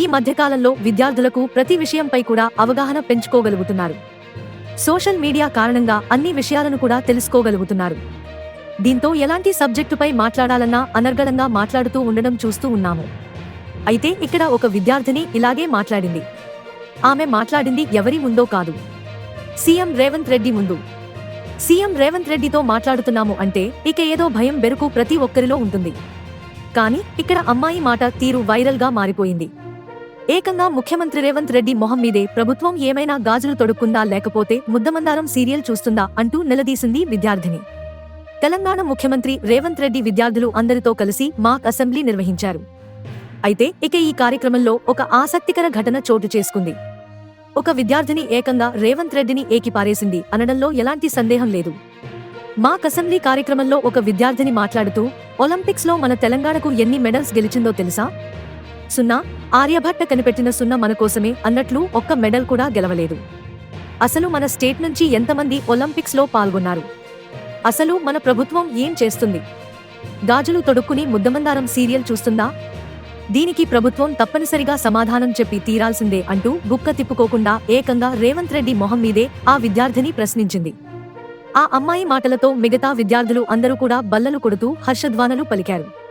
ఈ మధ్యకాలంలో విద్యార్థులకు ప్రతి విషయంపై కూడా అవగాహన పెంచుకోగలుగుతున్నారు. సోషల్ మీడియా కారణంగా అన్ని విషయాలను కూడా తెలుసుకోగలుగుతున్నారు. దీంతో ఎలాంటి సబ్జెక్టుపై మాట్లాడాలన్నా అనర్గళంగా మాట్లాడుతూ ఉండడం చూస్తూ ఉన్నాము. అయితే ఇక్కడ ఒక విద్యార్థిని ఇలాగే మాట్లాడింది. ఆమె మాట్లాడింది ఎవరి ముందో కాదు. సీఎం రేవంత్ రెడ్డి ముందు. సీఎం రేవంత్ రెడ్డితో మాట్లాడుతున్నాము అంటే ఇక ఏదో భయం బెరుకు ప్రతి ఒక్కరిలో ఉంటుంది. కానీ ఇక్కడ అమ్మాయి మాట తీరు వైరల్గా మారిపోయింది. ఏకంగా ముఖ్యమంత్రి రేవంత్ రెడ్డి మొహం మీదే ప్రభుత్వం ఏమైనా గాజులు తొడుక్కుందా లేకపోతే ముద్దమందారం సీరియల్ చూస్తుందా అంటూ నిలదీసింది విద్యార్థిని. తెలంగాణ ముఖ్యమంత్రి రేవంత్ రెడ్డి విద్యార్థులు అందరితో కలిసి మాక్ అసెంబ్లీ నిర్వహించారు. అయితే ఇక ఈ కార్యక్రమంలో ఒక ఆసక్తికర ఘటన చోటు చేసుకుంది. ఒక విద్యార్థిని ఏకంగా రేవంత్ రెడ్డిని ఏకిపారేసింది అనడంలో ఎలాంటి సందేహం లేదు. మాక్ అసెంబ్లీ కార్యక్రమంలో ఒక విద్యార్థిని మాట్లాడుతూ ఒలింపిక్స్లో మన తెలంగాణకు ఎన్ని మెడల్స్ గెలిచిందో తెలుసా? సున్నా ఆర్యభట్ట కనిపెట్టిన సున్నా మన కోసమే అన్నట్లు ఒక్క మెడల్ కూడా గెలవలేదు. అసలు మన స్టేట్ నుంచి ఎంతమంది ఒలింపిక్స్లో పాల్గొన్నారు? అసలు మన ప్రభుత్వం ఏం చేస్తుంది? గాజులు తొడుక్కుని ముద్దమందారం సీరియల్ చూస్తుందా? దీనికి ప్రభుత్వం తప్పనిసరిగా సమాధానం చెప్పి తీరాల్సిందే అంటూ గుక్క తిప్పుకోకుండా ఏకంగా రేవంత్ రెడ్డి మొహం మీదే ఆ విద్యార్థిని ప్రశ్నించింది. ఆ అమ్మాయి మాటలతో మిగతా విద్యార్థులు అందరూ కూడా బల్లలు కొడుతూ హర్షధ్వానలు పలికారు.